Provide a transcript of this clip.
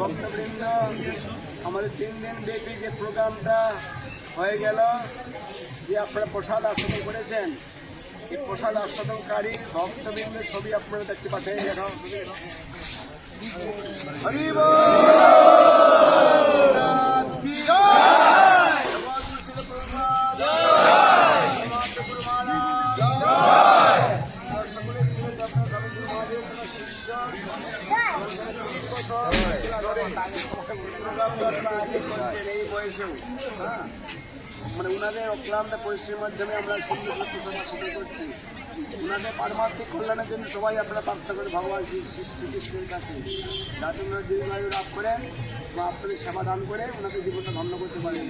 ভক্তবৃন্দ আমাদের তিন দিন ব্যাপী যে প্রোগ্রামটা হয়ে গেল, যে আপনারা প্রসাদ আস্বাদন করেছেন, এই প্রসাদ আস্বাদনকারী ভক্তবৃন্দের ছবি আপনারা দেখতে পাচ্ছেন মানে উনাদের অক্লান্ত পরিশ্রমের মাধ্যমে আমরা সুন্দর করছি। উনাদের পারমার্থিক কল্যাণের জন্য সবাই আপনারা প্রার্থনা করে ভগবান শ্রী শ্রী- শ্রীকৃষ্ণের কাছে যাতে ওনারা দীর্ঘায়ু লাভ করেন বা আপনাদের সেবা দান করে ওনাদের জীবনটা ধন্য করতে পারেন।